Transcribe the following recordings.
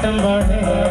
September.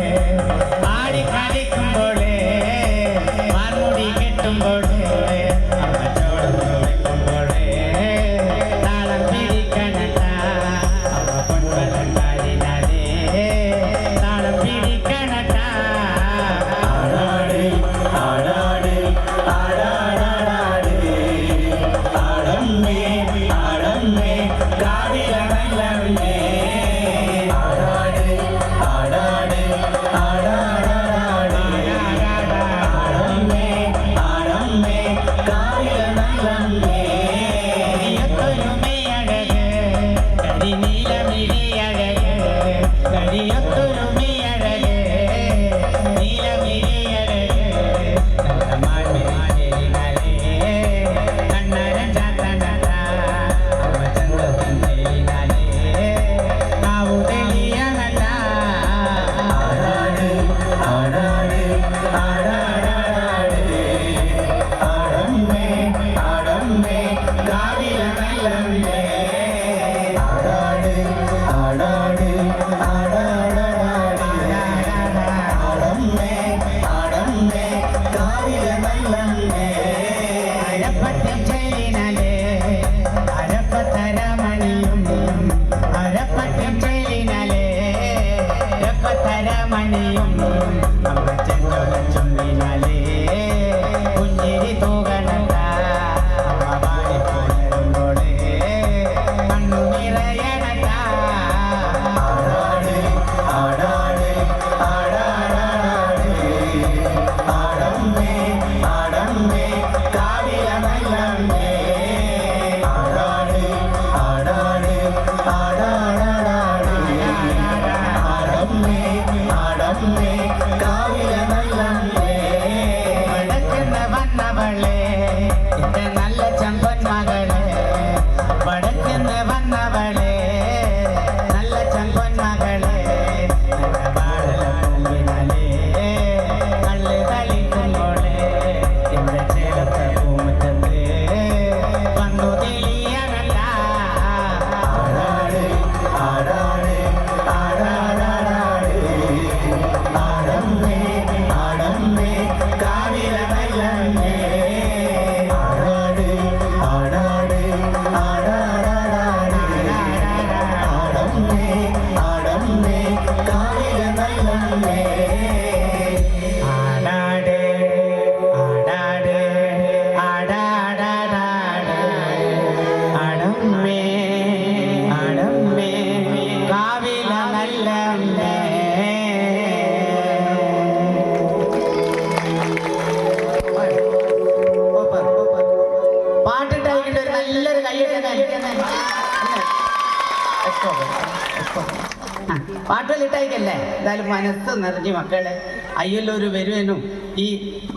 പാട്ടുകളിട്ടായിക്കല്ലേ എന്തായാലും മനസ്സ് നിറഞ്ഞു മക്കളെ. അയ്യല്ലൂര് വരുവനും ഈ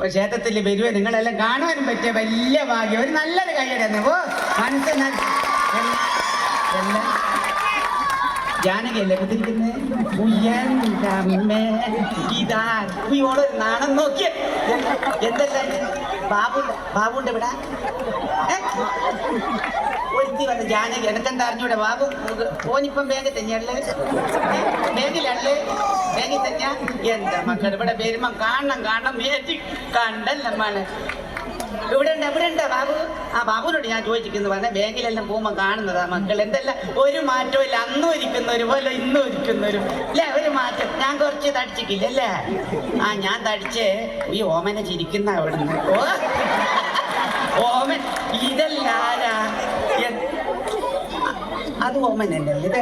ക്ഷേത്രത്തിൽ വരുവനും നിങ്ങളെല്ലാം കാണുവാനും പറ്റിയ വലിയ ഭാഗ്യം. ഒരു നല്ലൊരു കൈയടന്ന് ഓ മനസ്സ് എല്ലാം ജാനകയല്ലേ കുത്തിരിക്കുന്നത് നാണം നോക്കിയ. എന്തല്ലേ? ബാബു ബാബുണ്ട് ഇവിടെ? ഒരുത്തി വന്ന് ജാനകി എനക്കെന്താ അറിഞ്ഞൂടെ ബാബു? ഓനിപ്പം ബാഗ് തന്നെയല്ലേ ബാഗിലല്ലേ ബാഗിൽ തന്നെയാ? എന്താ മക്കൾ ഇവിടെ വരുമ്പം കാണണം കാണണം വിചാരിച്ച് കണ്ടല്ലമ്മാണ് ഇവിടെ ഉണ്ട് ഇവിടെ ഉണ്ട് ബാബു. ആ ബാബുവിനോട് ഞാൻ ചോദിച്ചിരിക്കുന്നു പറഞ്ഞ ബാങ്കിലെല്ലാം പോകുമ്പോൾ കാണുന്നതാ മക്കൾ. എന്തല്ല? ഒരു മാറ്റവും ഇല്ല. അന്നും ഇരിക്കുന്നവരും പോലെ ഇന്നും ഇരിക്കുന്നവരും അല്ലേ ഒരു മാറ്റം. ഞാൻ കുറച്ച് തടിച്ചിട്ടില്ല അല്ലേ ആ ഞാൻ തടിച്ച് ഈ ഓമന ചിരിക്കുന്ന അവിടുന്ന്. ഓ. ഓമൻ. ഇതല്ലാരാ? അത് ഓമനല്ലേ ഇത്?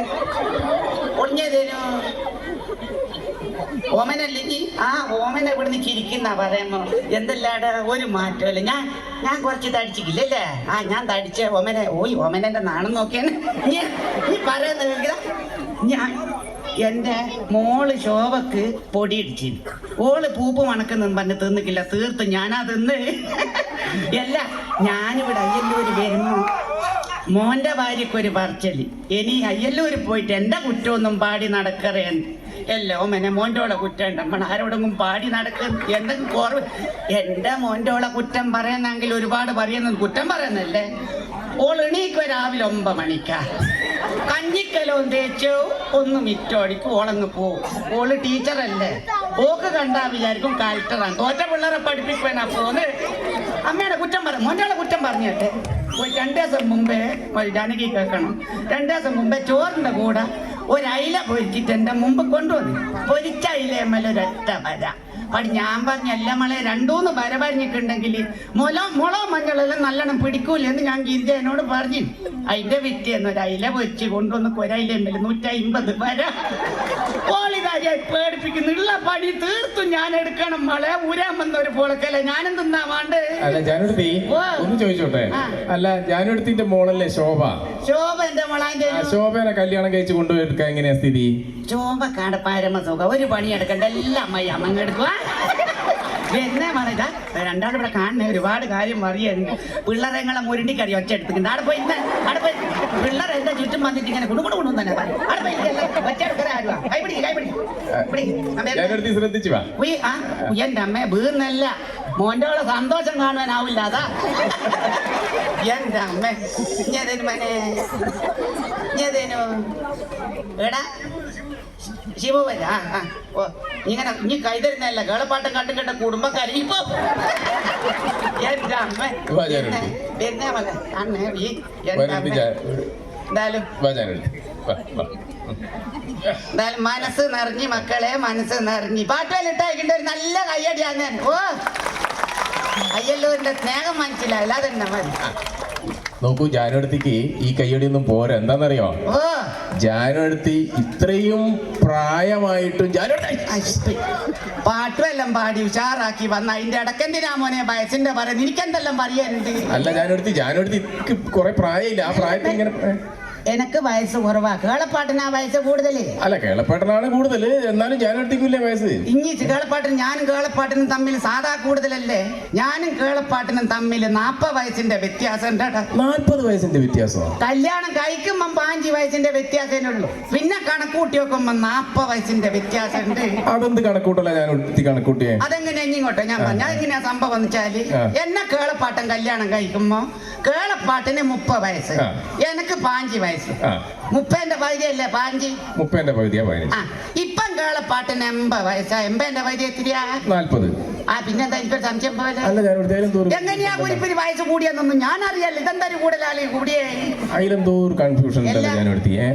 ഒളിഞ്ഞതേനു നീ ആ ഓമന ഇവിടുന്ന് ചിരിക്കുന്ന പറയുമ്പോ എന്തല്ലാട ഒരു മാറ്റമല്ല. ഞാൻ ഞാൻ കുറച്ച് തടിച്ചിട്ടില്ലല്ലേ ആ ഞാൻ തടിച്ച ഓമനെ ഓയ് ഓമനന്റെ നാണം നോക്കിയാണ്. നീ പറയുന്നത് ഞാൻ എന്റെ മോൾ ശോഭക്ക് പൊടിയിടിച്ചു ഓൾ പൂപ്പ് മണക്കുന്നു പറഞ്ഞ് തിന്നിക്കില്ല. തീർത്ത് ഞാനാ തിന്ന്. അല്ല ഞാനിവിടെ അയ്യല്ലൂര് വരുമ്പോ മോന്റെ ഭാര്യക്കൊരു പറച്ചൽ. ഇനി അയ്യല്ലൂര് പോയിട്ട് എന്റെ കുറ്റമൊന്നും പാടി നടക്കറേൻ എല്ലോ മെനെ മോന്റോളെ കുറ്റം നമ്മൾ ആരോടെങ്കിലും പാടി നടക്കും. എന്തെങ്കിലും കുറവ്? എന്റെ മോന്റോളെ കുറ്റം പറയുന്നെങ്കിൽ ഒരുപാട് പറയുന്നത് കുറ്റം പറയുന്നല്ലേ ഓൾ എണീക്കുക രാവിലെ ഒമ്പത് മണിക്കാ. കഞ്ഞിക്കലവും തേച്ചു ഒന്ന് മിറ്റോടിക്കും ഓളങ്ങ് പോവും ഓൾ ടീച്ചറല്ലേ? ഓക്ക് കണ്ടാ വിചാരിക്കും കലക്ടറാണ്. തോറ്റ പിള്ളേരെ പഠിപ്പിക്കാനാ പോന്ന് അമ്മയുടെ കുറ്റം പറ. മോന്റെ കുറ്റം പറഞ്ഞിട്ടെ രണ്ടു ദിവസം മുമ്പേ ജാനകി കേൾക്കണം. രണ്ടു ദിവസം മുമ്പേ ചോറിന്റെ കൂടെ ഒരു അയില എന്റെ മുമ്പ് കൊണ്ടുവന്നു. പൊരിച്ച അയിലയമ്മല ഒരൊറ്റ വര. പടി ഞാൻ പറഞ്ഞ എല്ലാ മളെ രണ്ടൂന്ന് വര പറഞ്ഞിട്ടുണ്ടെങ്കിൽ മുല മുള മഞ്ഞളെല്ലാം നല്ലോണം പിടിക്കൂലെന്ന് ഞാൻ ഗിരിജ എന്നോട് പറഞ്ഞു. അതിന്റെ വിറ്റിയെന്ന് ഒരു പൊരിച്ച് കൊണ്ടുവന്ന് ഒരയിലയമ്മൽ നൂറ്റമ്പത് വര. ഓളിതാരിയായി പേടിപ്പിക്കുന്നു. ഉള്ള പണി തീർത്തും ഞാൻ എടുക്കണം. മളെ ഊരാൻ വന്ന ഒരു പോളക്കല്ലേ? ഞാനും തിന്നാ വാണ്ട്. അല്ല ജാനുടുത്തി. ഒന്ന് ചോദിച്ചോട്ടെ. അല്ല ജാനുടുത്തിന്റെ മോളല്ലേ ശോഭ. ശോഭ എന്റെ മോളാന്റെ ശോഭനെ കല്യാണം കഴിച്ച് കൊണ്ടുപോയെടുക്കാൻ എങ്ങനെയാ സ്ഥിതി? ശോഭ കാട പരമസുഖം ഒരു പണി എടുക്കണ്ട എല്ലാം അമ്മ അമ്മ എടുക്കുക എന്നെ പറയാ രണ്ടാളും ഇവിടെ കാണുന്ന ഒരുപാട് കാര്യം അറിയുന്നുണ്ട് പിള്ളേരെങ്ങളെ മുരുണ്ടിക്കറി ഒച്ച എടുത്തിട്ടുണ്ട് അവിടെ പോയി അവിടെ പോയി. പിള്ളേരെ എന്റെ ചുറ്റും വന്നിട്ട് ഇങ്ങനെ കുടുകുടു കൊണ്ടു തന്നെ പറയും. അവിടെ പോയി ജാനുടുത്തി ശ്രദ്ധിച്ചു എന്റെ അമ്മ വീന്നല്ല മോന്റെ സന്തോഷം കാണുവാനാവില്ല അതാ. എന്റെ അമ്മ ഞതേനു മനെ. ഞാനേനു എടാ ശിവവല്ല ആ ആ ഓ ഇങ്ങനെ ഇനി കൈതരുന്നല്ല കേളപ്പാട്ടം കണ്ടും കണ്ട കുടുംബക്കാരി. ഇപ്പൊ എന്റെ അമ്മ. വരുന്നേ മല അണ്ണേ എന്തായാലും എന്തായാലും മനസ്സ് നിറഞ്ഞി മക്കളെ മനസ്സ് നിറഞ്ഞി. പാട്ടുകളിട്ടായിട്ടുണ്ട് ഒരു നല്ല കയ്യടിയാണ് ഞാൻ. ഓ. അയ്യല്ലൂരിന്റെ സ്നേഹം മനസ്സിലായില്ല അതെന്നെ മതി. നോക്കൂ ജാനുടുത്തിക്ക് ഈ കയ്യടിയൊന്നും പോരാ. എന്താണെന്നറിയോ? ജാനുവടുത്തി ഇത്രയും പ്രായമായിട്ടും. പാട്ടുമെല്ലാം പാടി ഉഷാറാക്കി വന്ന അതിന്റെ ഇടക്കെന്തിനാ മോനെ? വയസ്സിന്റെ പറയുന്നത് എനിക്കെന്തെല്ലാം പറയാനുണ്ട്? അല്ല ജാനുവടുത്തി ജാനുവടുത്തി കുറെ പ്രായമില്ല. ആ പ്രായത്തിൽ ഇങ്ങനെ? എനക്ക് വയസ്സ് കുറവാ. കേളപ്പാട്ടിന് ആ വയസ്സ് കൂടുതൽ? അല്ല കേളപ്പാട്ടനാണ് കൂടുതൽ എന്നാലും ഞാൻ ജാനുടുത്തിക്കില്ലേ വയസ്സ്? ഇനി കേളപ്പാട്ടിന് ഞാനും കേളപ്പാട്ടിനും തമ്മിൽ സാധാ കൂടുതലല്ലേ? ഞാനും കേളപ്പാട്ടിനും തമ്മിൽ നാപ്പത് വയസ്സിന്റെ വ്യത്യാസം ഉണ്ട് നാൽപ്പത് വയസ്സിന്റെ വ്യത്യാസം കല്യാണം കഴിക്കുമ്പം പാഞ്ച് വയസ്സിന്റെ വ്യത്യാസമേ ഉള്ളൂ. പിന്നെ കണക്കൂട്ടി നോക്കുമ്പോ നാപ്പത് വയസ്സിന്റെ വ്യത്യാസം അതെന്ത് കണക്കൂട്ടല്ല ജാനുടുത്തി കണക്കൂട്ടിയെ? അതെങ്ങനെ ഇങ്ങോട്ടോ. ഞാൻ പറഞ്ഞു. അതെങ്ങനെയാ സംഭവം എന്ന് വെച്ചാൽ. എന്നെ കേളപ്പാട്ടൻ കല്യാണം കഴിക്കുമ്പോ കേളപ്പാട്ടിന് മുപ്പത് വയസ്സ്. എനിക്ക് പാഞ്ച് വയസ്സ്. ആ. മുപ്പേന്റെ പകുതിയല്ലേ പാഞ്ചി? മുപ്പേന്റെ പകുതിയാ ആ പതിനഞ്ച് ഇപ്പം കേളപ്പാട്ടിന് എൺപത് വയസ്സാ. എൺപതിന്റെ പകുതി എത്തിരിയാ? നാൽപ്പത്. ആ പിന്നെന്താ എനിക്കൊരു സംശയം പോലെ? അല്ല എങ്ങനെയാ കുരിപ്പിന് വയസ്സ് കൂടിയെന്നൊന്നും ഞാൻ അറിയല്ല ഇതെന്താ കൂടുതലാളി കൂടിയേ? അതിലെന്തോ ഒരു കൺഫ്യൂഷൻ ഉണ്ടല്ലോ ഞാൻ ജാനുടുത്തി ഏ?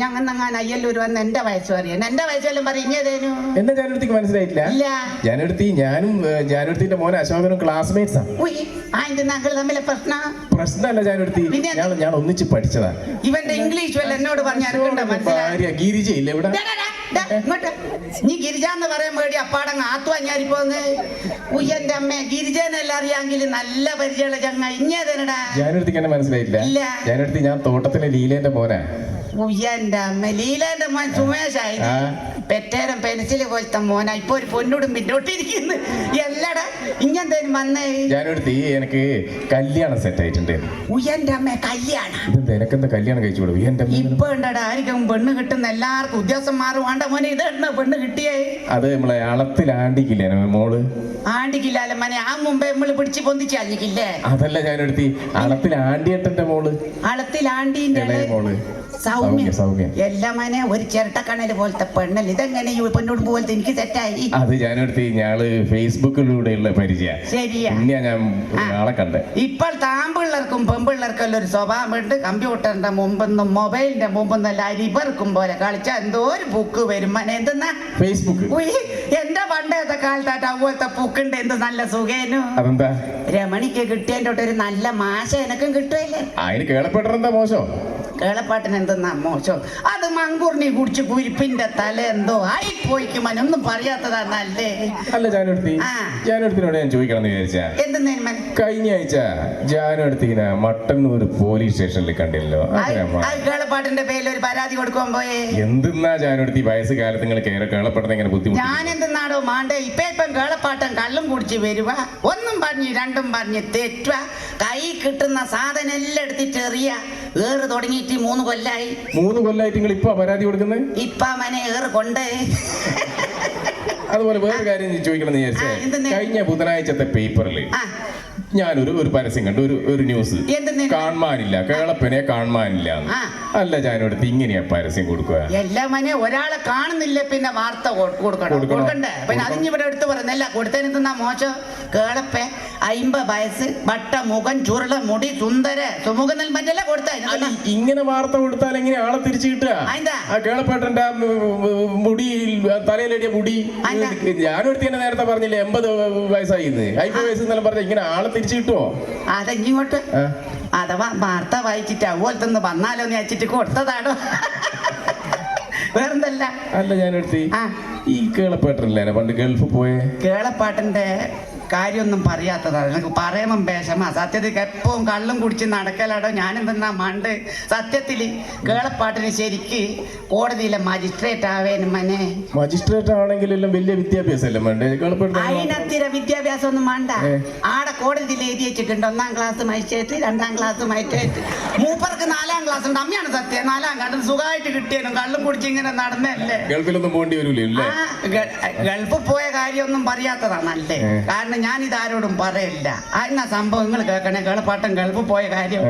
ഞങ്ങൾ അങ്ങനെ അയ്യല്ലൂർ വന്ന് എന്റെ വയസ്സ് അറിയാൻ എന്റെ വയസ്സെല്ലാം പറഞ്ഞതേനു എന്നെ ജാനുടുത്തിക്ക് മനസ്സിലായിട്ടില്ല. ഇല്ല. ജാനുടുത്തി ഞാനും ഏ, മോനെ അശോകനും ക്ലാസ്മേറ്റ്സ് ആണ് ഉയ് ആന്റെ ഞങ്ങൾ തമ്മിലെ പ്രശ്ന? പ്രശ്നമല്ല ജാനുടുത്തി. ഞാൻ ഞാൻ ഒന്നിച്ച് പഠിച്ചതാ. ഇവന്റെ ഇംഗ്ലീഷ് വല്ല എന്നോട് പറഞ്ഞ ഗിരിജ ഇല്ല ഇവിടെ? ഇങ്ങോട്ട്. നീ ഗിരിജ എന്ന് പറയാൻ പേടി അപ്പാടങ്ങ് ആത്തുവാഞ്ഞാരിപ്പോന്ന് ഉയ്യന്റെ അമ്മ ഗിരിജനെല്ലാം അറിയാമെങ്കിൽ നല്ല പരിചയമുള്ള ചങ്ങ ഇഞ്ഞേതനടാ ജാനുവടുത്തിക്ക് എന്നെ മനസ്സിലായില്ല. ജാനുവടുത്തി ഞാൻ തോട്ടത്തിലെ ലീലേന്റെ മോനാ. ഉയ്യന്റെ അമ്മ ലീലാന്റെ മോൻ സുമേഷായി. പെറ്റേരം പെൻസിൽ പോലത്തെ മോന. ഇപ്പൊ ഒരു പൊന്നോടും പിന്നോട്ടിരിക്കുന്നു. എല്ലടാ ഇങ്ങനത്തെ വന്നേ? ജാനുവടുത്തി എനിക്ക് കല്യാണം സെറ്റ് ആയിട്ടുണ്ട്. അമ്മ കല്യാണം. ഇതെന്താ എനക്കെന്താ കല്യാണം കഴിച്ചു കൊടുക്കും എന്റെ ഇപ്പൊ ഉണ്ടടാ പെണ്ണ് കിട്ടുന്ന എല്ലാവർക്കും ഉദ്യോഗസ്ഥന്മാർ മാറും വേണ്ട മോനെ. ഇതെണ്ണ പെണ്ണ് കിട്ടിയേ? അത് നമ്മളെ അളത്തിൽ ആണ്ടിക്കില്ലേ മോൾ? ആണ്ടിക്കില്ലാലും മനെ. ആ മുമ്പേ നമ്മൾ പിടിച്ച് പൊന്തിച്ച് അല്ലിക്കില്ലേ അതല്ല ജാനുവടുത്തി അളത്തിൽ ആണ്ടിയേട്ടന്റെ മോൾ. അളത്തിൽ ആണ്ടിന്റെ മോൾ. സൗമ്യ. എല്ലാമനെ സൗമ്യ. എല്ലാ മനെ ഒരു ചിരട്ടക്കണൽ പോലത്തെ പെണ്ണല്ല ഇതെങ്ങനെ പെണ്ണോട് പോലത്തെ എനിക്ക് സെറ്റായി അത് ജാനുവടുത്തി ഞാൾ ഫേസ്ബുക്കിലൂടെയുള്ള പരിചയ. ശരിയാ. ഞാൻ നാളെ കണ്ടേ. ഇപ്പോൾ താമ്പിള്ളർക്കും പെമ്പിള്ളേർക്കും എല്ലാം ഒരു സ്വഭാവമുണ്ട് കമ്പ്യൂട്ടറിന്റെ മുമ്പെന്നും മൊബൈലിന്റെ മുമ്പെന്നും എല്ലാം അരിപെറുക്കും പോലെ കളിച്ചാൽ എന്തോ ഒരു ബുക്ക് വരും മനെ. എന്തെന്നാ? ഫേസ്ബുക്ക്. എന്റെ പണ്ടത്തെ കാലത്തായിട്ട് അവത്തെ പൂക്കുണ്ട്. എന്ത് നല്ല സുഖേനു? രമണിക്ക് കിട്ടിയതിന്റെ ഒരു നല്ല മാശ എനക്കും കിട്ടുമല്ലേ അതിന് കേളപ്പെട്ടെന്താ മോശം. കേളപ്പാട്ടിന് എന്തെന്നാ മോശം? അത് മങ്കൂറിനെ കുടിച്ച് കുരിപ്പിന്റെ തല എന്തോ ആയി പോയിക്കുമാൻ ഒന്നും പറയാത്തതാ നല്ലേ? അല്ല ജാനുവടുത്തി. ആ. ഞാൻ ചോദിക്കണം എന്ന് വിചാരിച്ചാ. എന്തെന്നേനും മന കഴിഞ്ഞ ആഴ്ച ജാനുവടുത്തിനെ മട്ടന്നൂർ പോലീസ് സ്റ്റേഷനിൽ കണ്ടില്ലല്ലോ. അമ്മ. കേളപ്പാട്ടിന്റെ പേരിൽ ഒരു പരാതി കൊടുക്കാൻ പോയേ. എന്തെന്നാ ജാനുവടുത്തി വയസ്സ് കാലത്ത് നിങ്ങൾ കേര കേളപ്പെടുന്ന ഇങ്ങനെ ബുദ്ധിമുട്ട് ഞാൻ എന്തെന്നാടോ മാണ്ടേ? ഇപ്പൊ ഇപ്പം കേളപ്പാട്ടം കള്ളും കുടിച്ച് വരുവ. ഒന്നും പറഞ്ഞു രണ്ടും പറഞ്ഞ് തെറ്റുക കൈ കിട്ടുന്ന സാധനം എല്ലാം എടുത്തിട്ട് എറിയ. ഏറ് തുടങ്ങിയിട്ട് മൂന്ന് കൊല്ലായി. മൂന്ന് കൊല്ലായിട്ട് നിങ്ങൾ ഇപ്പൊ പരാതി കൊടുക്കുന്നത് ഇപ്പ മനെ ഏറ് കൊണ്ട്. അതുപോലെ വേറെ കാര്യം ചോദിക്കണം എന്ന് വിചാരിച്ചേ കഴിഞ്ഞ ബുധനാഴ്ചത്തെ പേപ്പറിൽ ആ. ഞാനൊരു ഒരു പരസ്യം കണ്ടു ഒരു ഒരു ന്യൂസ് എന്തെന്ന്? കാണാനില്ല കേളപ്പനെ കാണാനില്ല ആ. അല്ല ജാനുവടുത്ത് ഇങ്ങനെയാ പരസ്യം കൊടുക്കുക. എല്ലാ മനെ ഒരാളെ കാണുന്നില്ല പിന്നെ വാർത്ത കൊ- കൊടുക്കണം. കൊടുക്കണം. കൊടുക്കണ്ടേ? പിന്നെ അതിന് ഇവിടെ എടുത്ത് പറയുന്നില്ല കൊടുത്തതിനെന്താ മോശം? കേളപ്പെ അയിമ്പത് വയസ്സ് വട്ട മുഖം ചുരുള മുടി സുന്ദര സുമുഖ നെൽമറ്റല്ല കൊടുത്ത അല്ല ഇങ്ങനെ വാർത്ത കൊടുത്താൽ എങ്ങനെ ആളെ തിരിച്ചു കിട്ടുക? അതെന്താ? ആ കേളപ്പേട്ടന്റെ മുടി തലയിലടിയ മുടി. അതെന്താ? ഞാനൊരുത്തി തന്നെ നേരത്തെ പറഞ്ഞില്ലേ എൺപത് വയസ്സായി അയ്പത് വയസ്സ് എന്നെല്ലാം പറഞ്ഞ ഇങ്ങനെ ആളെ തിരിച്ചു കിട്ടുമോ അതെങ്ങോട്ട്? അഥവാ വാർത്ത വായിച്ചിട്ട് അതുപോലത്തെ ഒന്ന് വന്നാലോ എന്ന് വെച്ചിട്ട് കൊടുത്തതാണോ? വേറെന്തല്ല. അല്ല ഞാനെടുത്തി ഈ കേളപ്പാട്ടല്ലേ? പണ്ട് ഗൾഫ് പോയേ? കേളപ്പാട്ടിന്റെ കാര്യമൊന്നും പറയാത്തതാണ്. നിനക്ക് പറയണം വിഷമ. സത്യത്തിൽ എപ്പോഴും കള്ളും കുടിച്ച് നടക്കലാടോ? ഞാനെന്തെന്നാ മണ്ട്. സത്യത്തിൽ കേളപ്പാട്ടിന് ശരിക്ക് കോടതിയിലെ മജിസ്ട്രേറ്റ് ആവേനും മനെ. മജിസ്ട്രേറ്റ് ആണെങ്കിലും വലിയ വിദ്യാഭ്യാസം അതിനത്തിര വിദ്യാഭ്യാസം ഒന്നും വേണ്ട. ആടെ കോടതിയിൽ എഴുതി വെച്ചിട്ടുണ്ട്. ഒന്നാം ക്ലാസ് മജിസ്ട്രേറ്റ് രണ്ടാം ക്ലാസ് മജിസ്ട്രേറ്റ് മൂപ്പർക്ക് നാലാം ക്ലാസ് ഉണ്ട്. അമ്മയാണ് സത്യം. നാലാം ക്ലാസ് സുഖമായിട്ട് കിട്ടിയാലും കള്ളും കുടിച്ച് ഇങ്ങനെ നടന്നല്ലേ. ഗൾഫിലൊന്നും പോകേണ്ടി വരില്ലേ ഗൾഫ് ഗൾഫിൽ പോയ കാര്യമൊന്നും പറയാത്തതാണല്ലേ അല്ലേ കാരണം ഞാൻ ആരോടും പറയില്ല അതിനാ സംഭവങ്ങൾ കേൾക്കണേ കേളപ്പാട്ടൻ ഗൾഫ് പോയ കാര്യം.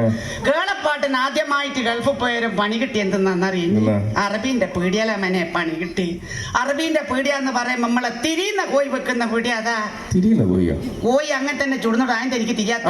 കേളപ്പാട്ടൻ ആദ്യമായിട്ട് ഗൾഫ് പോയൊരു പണി കിട്ടി എന്തെന്നറിയും എന്നാ? അറബീന്റെ പീടിയല മനെ പണി കിട്ടി. അറബീന്റെ പീടിയ എന്ന് പറയുമ്പോൾ നമ്മളെ തിരിയുന്ന കോഴി വെക്കുന്ന പീടിയ അതാ? തിരിയുന്ന കോഴിയോ? കോഴി അങ്ങനെ തന്നെ ചുടുന്നോട് അതിന്റെ എനിക്ക് തിരിയാത്ത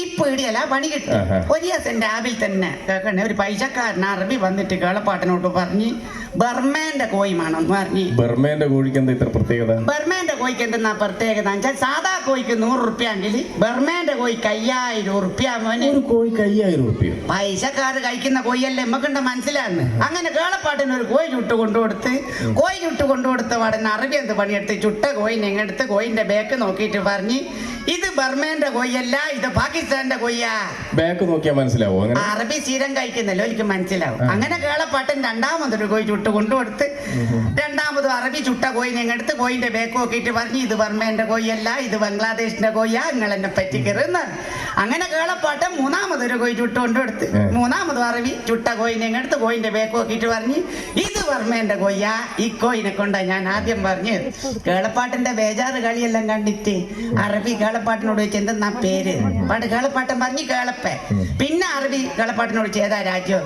ഈ പീടിയല പണി കിട്ടി. ഒരു ദിവസം രാവിലെ തന്നെ കേൾക്കണേ ഒരു പൈസക്കാരൻ അറബി വന്നിട്ട് കേളപ്പാട്ടനോട്ട് പറഞ്ഞ് ബർമേന്റെ കോഴി എന്ന് പറഞ്ഞു. ബർമേന്റെ കോഴിക്ക് എന്താ ഇത്ര പ്രത്യേകത? ബർമേന്റെ കോഴിക്ക് എന്താ പ്രത്യേകത വെച്ചാൽ സാധാ കോഴിക്ക് നൂറ് റുപ്യ എങ്കിൽ ബർമേന്റെ കോഴിക്ക് അയ്യായിരം റുപ്യ മോനെ. ഒരു കോഴിക്ക് അയ്യായിരം റുപ്യ. പൈസക്കാര് കഴിക്കുന്ന കോഴിയല്ലേ നമ്മക്കുണ്ട മനസ്സിലാന്ന് അങ്ങനെ കേളപ്പാട്ടിന് ഒരു കോഴി ചുട്ട് കൊണ്ടുകൊടുത്ത് കോഴി ചുട്ട് കൊണ്ടുകൊടുത്ത പാടുന്ന അറബി എന്ത് പണിയെടുത്ത്? ചുട്ട കോഴിനെ എങ്ങെടുത്ത് കോഴിന്റെ ബേക്ക് നോക്കിയിട്ട് പറഞ്ഞ് ഇത് ബർമേന്റെ കൊയ്യല്ല ഇത് പാകിസ്ഥാന്റെ കൊയ്യാ. ബാക്ക് നോക്കിയാൽ മനസ്സിലാവും? അങ്ങനെ? അറബി സ്ഥിരം കഴിക്കുന്നല്ലോ എനിക്ക് മനസ്സിലാവും. അങ്ങനെ കേളപ്പാട്ടൻ രണ്ടാമതൊരു കോയി ചുട്ട് കൊണ്ടുകൊടുത്ത് രണ്ടാമത് അറബി ചുട്ട കോയി ഞങ്ങൾ എടുത്ത് കോയിന്റെ ബാക്ക് നോക്കിയിട്ട് പറഞ്ഞു ഇത് ബർമേന്റെ കൊയ്യല്ല ഇത് ബംഗ്ലാദേശിന്റെ കൊയ്യാ നിങ്ങൾ എന്നെ പറ്റിക്കരുന്ന് അങ്ങനെ കേളപ്പാട്ടൻ മൂന്നാമതൊരു കോയി ചുട്ട കൊണ്ടുകൊടുത്ത് ഏ. മൂന്നാമത് പറവി ചുട്ട കോയിനെ എടുത്ത് കോയിന്റെ ബേക്ക് നോക്കിയിട്ട് പറഞ്ഞു ഇത് വർമ്മേന്റെ കോയ്യാ ഈ കോയിനെ കൊണ്ട ഞാൻ ആദ്യം പറഞ്ഞു. കേളപ്പാട്ടിന്റെ ബേജാറ് കളിയെല്ലാം കണ്ടിട്ട് അറബി കേളപ്പാട്ടിനോട് ചോദിച്ചു എന്തെന്നാ പേര്? പാട്ട് കേളപ്പാട്ടൻ പറഞ്ഞു കേളപ്പേ. പിന്നെ അറബി കേളപ്പാട്ടിനോട് ഏതാ രാജ്യം?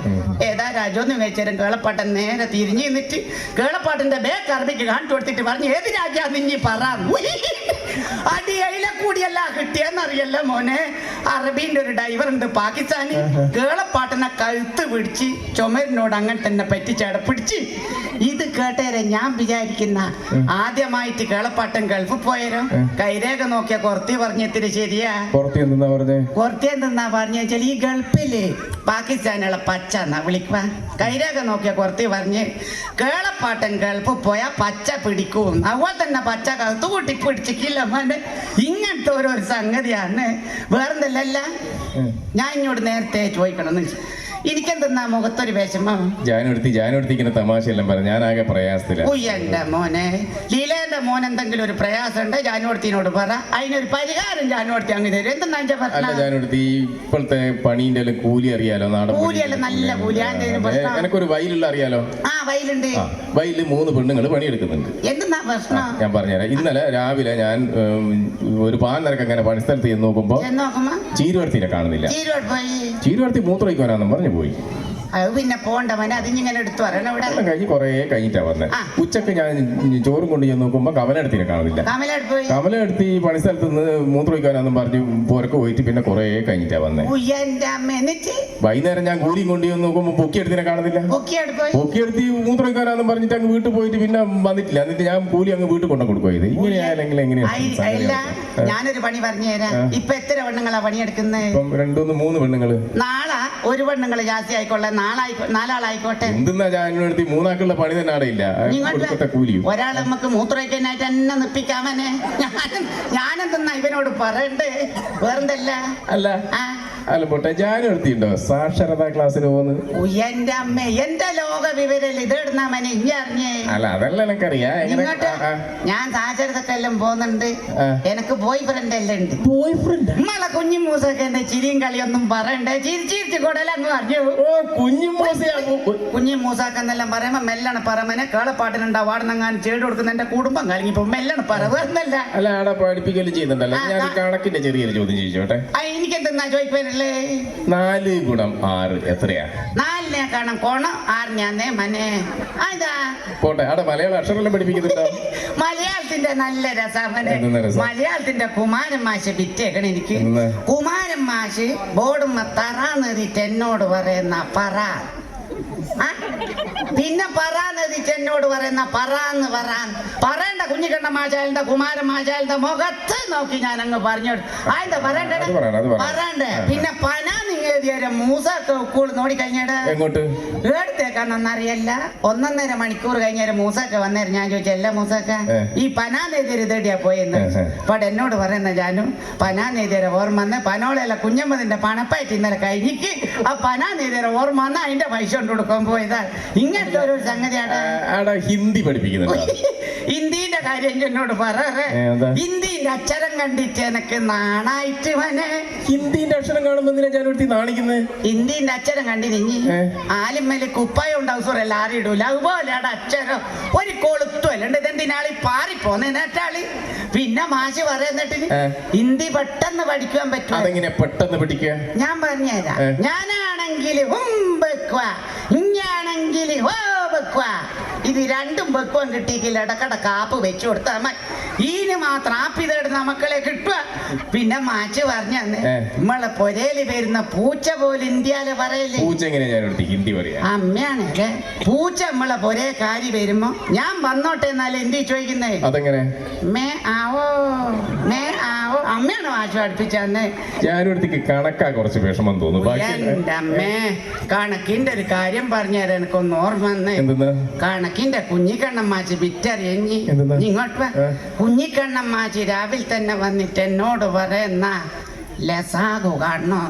ഏതാ രാജ്യം എന്ന് ചോദിച്ചാലും കേളപ്പാട്ടൻ നേരെ തിരിഞ്ഞു നിന്നിട്ട് കേളപ്പാട്ടിന്റെ ബേക്ക് അറബിക്ക് കാണിച്ചു കൊടുത്തിട്ട് പറഞ്ഞു ഏത് രാജ്യാ നിഞ്ഞി പറ? അടി അയിലെ കൂടിയല്ല കിട്ടിയെന്നറിയല്ല മോനെ. അറബീന്റെ ഒരു ഡ്രൈവർ ഉണ്ട് പാകിസ്ഥാനി. കേളപ്പാട്ടിനെ കഴുത്ത് പിടിച്ച് ചുമരിനോട് അങ്ങനെ തന്നെ പറ്റിച്ചട പിടിച്ച് കേട്ടേരെ ഞാൻ വിചാരിക്കുന്ന ആദ്യമായിട്ട് കേളപ്പാട്ടം ഗൾഫിൽ പോയാലോ കൈരേഖ നോക്കിയ കൊറത്തി പറഞ്ഞിത്തിരി ശരിയാ? കൊറത്തി എന്തെന്നാ പറഞ്ഞേ? കൊറത്തി എന്തെന്നാ പറഞ്ഞ വെച്ചാൽ ഈ ഗൾഫിൽ പാകിസ്ഥാനുള്ള പച്ച എന്നാ വിളിക്കുക കൈരേഖ നോക്കിയ കൊറത്തി പറഞ്ഞ് കേളപ്പാട്ടൻ ഗൾഫിൽ പോയാ പച്ച പിടിക്കും. അതുപോലെ തന്നെ പച്ച കത്ത് കൂട്ടി പിടിച്ചിട്ടില്ല മോനെ. ഇങ്ങനത്തെ ഓരോ സംഗതിയാണ്. വേറെന്തല്ല ഞാൻ ഇങ്ങോട്ട് നേരത്തെ ചോദിക്കണം എന്ന്. എനിക്കെന്തെന്നാ മുഖത്തൊരു വിഷമം. ജാനുവടുത്തി ജാനുവടുത്തി ഇങ്ങനെ തമാശയെല്ലാം പറഞ്ഞു ഞാനാകെ പ്രയാസത്തില. ഉയ്യന്റെ മോനെ. ലീലേന്റെ മോൻ എന്തെങ്കിലും ഒരു പ്രയാസം ഉണ്ട് ജാനുവർത്തിനോട് പറ. അതിനൊരു പരിഹാരം ജാനുവർത്തി അങ്ങ് തരും. എന്തെന്നാ അല്ല പറഞ്ഞ ജാനുവടുത്തി ഇപ്പോഴത്തെ പണീന്റെ എല്ലാം കൂലി അറിയാലോ നാടൻ കൂലിയല്ല നല്ല കൂലി. അതിന്റെ ഒരു പ്രശ്നം. എനക്കൊരു വയലുള്ള അറിയാലോ? ആ വയലുണ്ട്. ആ വയലിൽ മൂന്ന് പെണ്ണുങ്ങൾ പണിയെടുക്കുന്നുണ്ട്. എന്തെന്നാ പ്രശ്നം? ഞാൻ പറഞ്ഞുതരാം. ഇന്നലെ രാവിലെ ഞാൻ ഉം, ഒരു പാൻ നിരക്ക് അങ്ങനെ പണിസ്ഥലത്ത് ചെന്ന് നോക്കുമ്പോ ചെന്ന് നോക്കുമ്പോ? ചീരുവർത്തിനെ കാണുന്നില്ല. ചീരോട് പോയി ചീരുവർത്തി മൂത്രയ്ക്കുവാനാന്നും പറഞ്ഞു. പോയി അത് പിന്നെ പോണ്ടവനെ അതിങ്ങനെ എടുത്തു വരണം ഇവിടെ എല്ലാം കഴിഞ്ഞ് കുറേ കഴിഞ്ഞിട്ടാ വന്നത് ആ. ഉച്ചയ്ക്ക് ഞാൻ ചോറും കൊണ്ട് ചെന്ന് നോക്കുമ്പോ കമലെടുത്തിനെ കാണുന്നില്ല. കമലോട് പോയി. കമലെടുത്ത് ഈ പണി സ്ഥലത്ത് നിന്ന് മൂത്രയ്ക്കാനാന്നും പറഞ്ഞു പോരക്ക് പോയിട്ട് പിന്നെ കുറേ കഴിഞ്ഞിട്ടാ വന്നത് ഉയ്യന്റെ അമ്മ എന്നിട്ട്? വൈകുന്നേരം ഞാൻ കൂടിയും കൊണ്ട് ചെന്ന് നോക്കുമ്പോ പൊക്കിയെടുത്തിനെ കാണുന്നില്ല. ബുക്കിയോട് പോയി. പൊക്കിയെടുത്ത് മൂത്രമൊഴിക്കാനാന്നും പറഞ്ഞിട്ട് അങ്ങ് വീട്ടിൽ പോയിട്ട് പിന്നെ വന്നിട്ടില്ല. എന്നിട്ട് ഞാൻ കൂലി അങ്ങ് വീട്ടിൽ കൊണ്ടു കൊടുക്കുക ഇങ്ങനെ ആയാലെങ്കിൽ എങ്ങനെയാ ഐ- സംഗതി അല്ല നടക്കുക? ഞാനൊരു പണി പറഞ്ഞു തരാം. ഇപ്പൊ എത്ര പെണ്ണുങ്ങളാ പണിയെടുക്കുന്നത് ഇപ്പം രണ്ടുമൂന്ന് മൂന്ന് പെണ്ണുങ്ങൾ. നാളെ ഒരു പെണ്ണുങ്ങൾ ജാസ്തി നാളായിക്കോ നാലാളായിക്കോട്ടെ. എന്തെന്നാ മൂന്നാക്കുള്ള പണി തന്നെ അവിടെ ഇല്ല? ആ കൊടുക്കത്തെ കൂലിയും. ഒരാൾ നമുക്ക് മൂത്രയ്ക്കാനായിട്ട് തന്നെ നിപ്പിക്കാമനെ. ഞാനും ഞാനെന്തെന്നാ ഇവനോട് പറയണ്ടേ? വേറെന്തല്ല? അല്ല. അല്ല പോട്ടെ. എടുത്തിട്ടുണ്ടോ? സാക്ഷരതാ ക്ലാസ്സിന് പോകുന്നത് ഉയ്യ്, എന്റെ അമ്മ എന്റെ ലോക വിവരം ഇതെടുന്നാ മനെ അറിഞ്ഞേ. അല്ല അതല്ല എനിക്കറിയാം. ഇങ്ങോട്ട് ആ, ആ. ഞാൻ സാക്ഷരതക്കെല്ലാം പോകുന്നുണ്ട്. എനിക്ക് ബോയ് ഫ്രണ്ട് എല്ലാം ഉണ്ട്. ബോയ് ഫ്രണ്ട് നമ്മളെ കുഞ്ഞു മൂസൊക്കെ എന്റെ ചിരിയും കളിയൊന്നും പറയണ്ടേ? ചിരി ചിരിച്ച് കൂടലങ്ങ് പറഞ്ഞു ഓ കുഞ്ഞു മൂസാക്ക എന്നെല്ലാം പറയുമ്പോ മെല്ലാണ് പറമനെ കേളപ്പാട്ടിനുണ്ട് അവാർഡെന്നെങ്ങാനും ചേട് കൊടുക്കുന്ന എന്റെ കുടുംബം കലങ്ങിപ്പോ മെല്ലാണ് പറവ് എന്നല്ല അല്ല ആടെ പഠിപ്പിക്കൽ ചെയ്യുന്നുണ്ടല്ലോ. ഞാൻ കണക്കിന്റെ ചെറിയൊരു ചോദ്യം ചോദിച്ചോട്ടെ. ആ എനിക്കെന്തെന്നാ ചോദിക്കാനല്ലേ നാല് ഗുണം ആറ്. എത്രയാ? കോണം മനെ അതാ പോട്ടെ അവിടെ മലയാള പഠിപ്പിക്കുന്നുണ്ടോ മലയാളത്തിന്റെ നല്ല രസാമനെ രസം? മലയാളത്തിന്റെ കുമാരൻ മാഷ് വിറ്റേക്കണ എനിക്ക്? കുമാരൻ മാഷ് ബോർഡുമ്മ തറാന്നെറിയിട്ട് എന്നോട് പറയുന്ന പറ? പിന്നെ പറയാന്നെറിയിട്ട് എന്നോട് പറയുന്ന പറാന്ന് പറയാൻ പറയണ്ട കുഞ്ഞിക്കണ്ണ മാചാലിന്റെ കുമാരൻ മാചാലിന്റെ മുഖത്ത് നോക്കി ഞാൻ അങ്ങ് പറഞ്ഞു അതിന്റെ പറയണ്ടേ. പറയണ്ടേ. പിന്നെ പന നിങ്ങേതിയ മൂസൊക്കെ നോടി നോടിക്കഴിഞ്ഞാട് എങ്ങോട്ട്? എടുത്തേക്കാന്നറിയല്ല ഒന്നൊന്നര മണിക്കൂർ കഴിഞ്ഞേരം മൂസൊക്കെ വന്നേരം ഞാൻ ചോദിച്ചു എല്ലാ മൂസൊക്കെ? ഈ പനാനെതിരെ തേടിയാ പോയെന്ന്. പണ്ട് എന്നോട് പറയുന്ന ജാനു പനാനെതിരെ ഓർമ്മ വന്ന് പനോളെല്ലാം കുഞ്ഞമ്മതിന്റെ പണപ്പായിട്ട് ഇന്നലെ കഴിഞ്ഞിക്ക് ആ പനാനെതിരെ ഓർമ്മ വന്ന് അതിന്റെ പൈസ കൊണ്ട് കൊടുക്കാൻ പോയതാ. സംഗതിയാണ് ആടെ ഹിന്ദി പഠിപ്പിക്കുന്നുണ്ട്. ഹിന്ദിന്റെ കാര്യം എന്നോട് എന്താ? ഹിന്ദിന്റെ അക്ഷരം കണ്ടിട്ട് എനക്ക് നാണായിട്ട് വനെ ഹിന്ദിന്റെ അക്ഷരം കാണുമ്പോ ഒരുത്തി നാണിക്കുന്നത് ഹിന്ദിന്റെ അക്ഷരം കണ്ടിരിഞ്ഞി ഏ. ആലിമ്മൽ കുപ്പായം ഉണ്ടാവും സോറി എല്ലാരും ഇടൂല. അതുപോലെ അക്ഷരം. ഒരു കൊളുത്തുമല്ല ഉണ്ട് ഇതെന്തിനാളി പാറിപ്പോന്നെ നേട്ടാളി പിന്നെ മാഷ് പറയുന്നിട്ട്. ഹിന്ദി പെട്ടെന്ന് പഠിക്കാൻ പറ്റും അതെങ്ങനെ പെട്ടെന്ന് പഠിക്കുക? ഞാൻ പറഞ്ഞുതരാം. ഞാനാണെങ്കിൽ ഹും വാ വെക്കുക ഇത് രണ്ടും വെക്കുവാൻ കിട്ടിയെങ്കിൽ ഇടക്കട കാപ്പ് വെച്ചു കൊടുത്താൽ മതി. ഈന് മാത്രം ആ പിതയുടെ മക്കളെ കിട്ടുക. പിന്നെ മാച്ച് പറഞ്ഞു. നമ്മളെ പൊരയിൽ വരുന്ന പൂച്ച പോലെ ഇന്ത്യയിലെ പറയല്ലേ? പൂച്ച ഞാൻ ഹിന്ദി പറയാ? അമ്മയാണ് അല്ലേ? പൂച്ച നമ്മളെ പൊരേ കാരി വരുമ്പോ ഞാൻ വന്നോട്ടെ എന്നാലും എന്തി ചോദിക്കുന്നേ? അതെങ്ങനെ? മേ ആവോ മേ ആവോ. അമ്മയാണ് മാച്ച് പഠിപ്പിച്ചന്ന് കണക്കാ കുറച്ച് വിഷമം തോന്നുന്നു. അമ്മേ കണക്കിന്റെ ഒരു കാര്യം പറഞ്ഞുതരാൻ എനിക്കൊന്ന് ഓർമ്മ വന്നേ. എന്തെന്നാ? കണക്കിന്റെ കുഞ്ഞിക്കണ്ണൻ മാച്ച് വിറ്ററിയഞ്ഞി. എന്തെന്നാ? ഇങ്ങോട്ട് കുഞ്ഞിക്കണ്ണൻ രാവിലെ തന്നെ വന്നിട്ട് എന്നോട് പറയുന്ന ലസാഗു കാണോ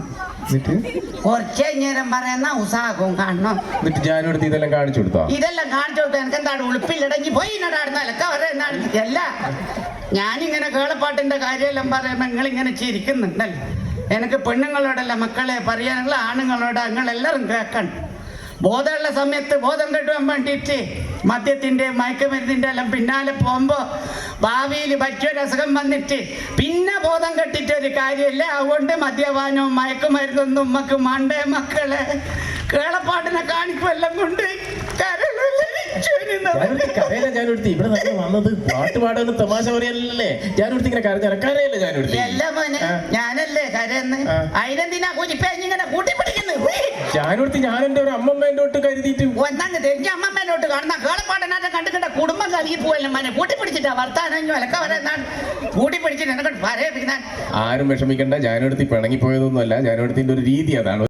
കുറച്ചേരം കുറച്ച് നേരം പറയുന്ന ഉസാഗും കാണോ എന്നിട്ട് ഞാനും എടുത്ത് ഇതെല്ലാം കാണിച്ചു കൊടുത്തോ? ഇതെല്ലാം കാണിച്ചു കൊടുത്തോ എനിക്ക് എന്താണ് ഉളുപ്പിലടങ്ങി പോയി നടന്നലൊക്കെ പറയുന്ന അല്ല ഞാനിങ്ങനെ കേളപ്പാട്ടിന്റെ കാര്യമെല്ലാം പറയുമ്പോൾ നിങ്ങൾ ഇങ്ങനെ ചിരിക്കുന്നുണ്ടല്ലോ. എനിക്ക് പെണ്ണുങ്ങളോടല്ല മക്കളെ പറയാനുള്ള ആണുങ്ങളോട് നിങ്ങളെല്ലാവരും കേൾക്കണം. ബോധമുള്ള സമയത്ത് ബോധം കെട്ടുവാൻ വേണ്ടിയിട്ട് മദ്യത്തിന്റെ മയക്കുമരുന്നിന്റെ എല്ലാം പിന്നാലെ പോകുമ്പോ ഭാവിയിൽ പറ്റിയൊരു അസുഖം വന്നിട്ട് പിന്നെ ബോധം കെട്ടിട്ട് ഒരു കാര്യമില്ല. അതുകൊണ്ട് മദ്യപാനവും മയക്കുമരുന്നൊന്നും ഉമ്മക്ക് മണ്ടേ മക്കളെ? കേളപ്പാട്ടിനെ കാണിക്കുമെല്ലാം കൊണ്ട് ഞാനൊരുത്തി കരയില്ല ജാനുടുത്തി ഇവിടെ നമ്മൾ വന്നത് പാട്ട് പാടാൻ തമാശ പറയല്ലേ ജാനുടുത്തി ഇങ്ങനെ കരഞ്ഞ ജാനുടുത്തി ഞാനല്ലേ ജാനുടുത്തി ഞാൻ എന്റെ ഒരു അമ്മമ്മേന്റോട്ട് കരുതിയിട്ട്. അമ്മമ്മേനോട്ട് കാണുന്ന കേളപ്പാട്ടനാട്ടം കണ്ടുകണ്ട കുടുംബം കലകി പോയല്ലോ മനെ? കൂട്ടിപ്പിടിച്ചിട്ടാ വർത്താനം വിലക്ക വരാൻ കൂട്ടിപ്പിടിച്ചിട്ട് എന്നെ കൊണ്ട് ആരും വിഷമിക്കണ്ട. ജാനുടുത്തി പിണങ്ങിപ്പോയതൊന്നുമല്ല ജാനുടുത്തിന്റെ ഒരു രീതി അതാണ്.